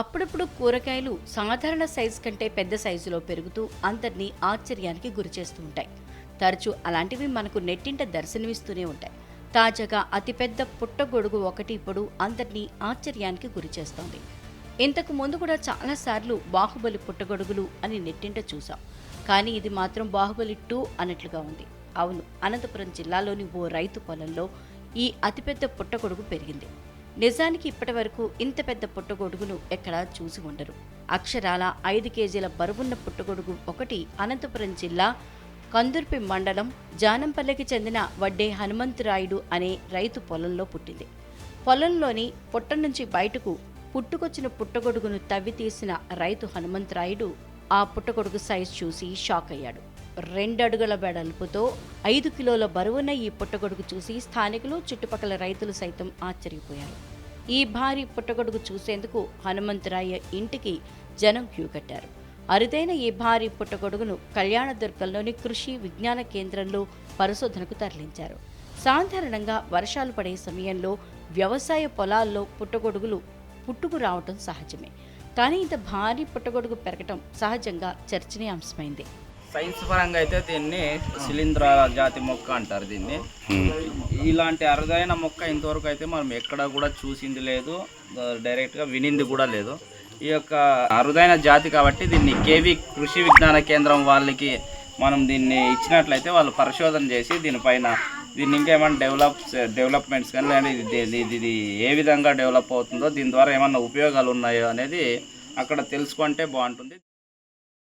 అప్పుడప్పుడు కూరగాయలు సాధారణ సైజు కంటే పెద్ద సైజులో పెరుగుతూ అందరినీ ఆశ్చర్యానికి గురిచేస్తూ ఉంటాయి. తరచూ అలాంటివి మనకు నెట్టింట దర్శనమిస్తూనే ఉంటాయి. తాజాగా అతిపెద్ద పుట్టగొడుగు ఒకటి ఇప్పుడు అందరినీ ఆశ్చర్యానికి గురిచేస్తోంది ఇంతకు ముందు కూడా చాలాసార్లు బాహుబలి పుట్టగొడుగులు అని నెట్టింట చూసాం కానీ ఇది మాత్రం బాహుబలి టూ అన్నట్లుగా ఉంది. అవును అనంతపురం జిల్లాలోని ఓ రైతు పొలంలో ఈ అతిపెద్ద పుట్టగొడుగు పెరిగింది. నిజానికి ఇప్పటి వరకు ఇంత పెద్ద పుట్టగొడుగును ఎక్కడా చూసి ఉండరు. అక్షరాల ఐదు కేజీల బరువున్న పుట్టగొడుగు ఒకటి అనంతపురం జిల్లా కందుర్పి మండలం జానంపల్లికి చెందిన వడ్డే హనుమంతరాయుడు అనే రైతు పొలంలో పుట్టింది. పొలంలోని పుట్ట నుంచి బయటకు పుట్టుకొచ్చిన పుట్టగొడుగును తవ్వి తీసిన రైతు హనుమంతరాయుడు ఆ పుట్టగొడుగు సైజ్ చూసి షాక్ అయ్యాడు రెండడుగుల వెడల్పుతో ఐదు కిలోల బరువున ఈ పుట్టగొడుగు చూసి స్థానికులు చుట్టుపక్కల రైతులు సైతం ఆశ్చర్యపోయారు. ఈ భారీ పుట్టగొడుగు చూసేందుకు హనుమంతరాయ ఇంటికి జనం క్యూ కట్టారు. అరుదైన ఈ భారీ పుట్టగొడుగును కళ్యాణదుర్గంలోని కృషి విజ్ఞాన కేంద్రంలో పరిశోధనకు తరలించారు. సాధారణంగా వర్షాలు పడే సమయంలో వ్యవసాయ పొలాల్లో పుట్టగొడుగులు పుట్టుకు రావటం సహజమే. కానీ ఇంత భారీ పుట్టగొడుగు పెరగటం సహజంగా చర్చనీయాంశమైంది. సైన్స్ పరంగా అయితే దీన్ని శిలీంద్ర జాతి మొక్క అంటారు దీన్ని. ఇలాంటి అరుదైన మొక్క ఇంతవరకు అయితే మనం ఎక్కడ కూడా చూసింది లేదు. డైరెక్ట్గా వినింది కూడా లేదు. ఈ యొక్క అరుదైన జాతి కాబట్టి దీన్ని కేవి కృషి విజ్ఞాన కేంద్రం వాళ్ళకి మనం దీన్ని ఇచ్చినట్లయితే వాళ్ళు పరిశోధన చేసి దీనిపైన దీన్ని ఇంకేమైనా డెవలప్ డెవలప్మెంట్స్ కానీ లేదా ఇది ఇది ఇది ఏ విధంగా డెవలప్ అవుతుందో దీని ద్వారా ఏమన్నా ఉపయోగాలు ఉన్నాయో అనేది అక్కడ తెలుసుకుంటే బాగుంటుంది.